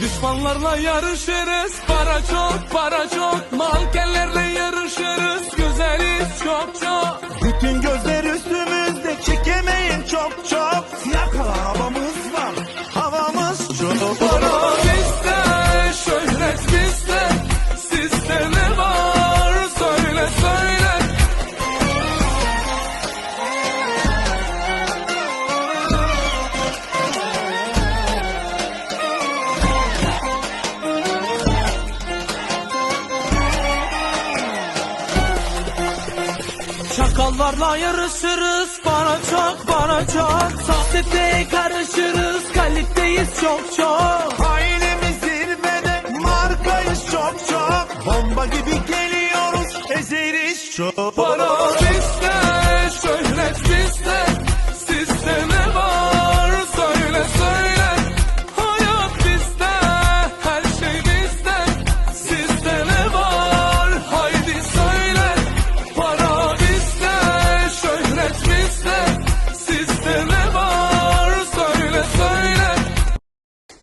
Çakallarla yarışırız. Para çok para çok. Mankenlerle yarışırız. Güzeliz çok çok. Bütün gözler üstümüzde. Çekemeyin çok çok. Siyah kala havamız var. Havamız çok. Para Çakallarla yarışırız Para çok para çok. Sohbete karışırız Kaliteyiz çok çok. Ailemiz zirvede markayız çok çok. Bomba gibi geliyoruz ezeriz çok. Para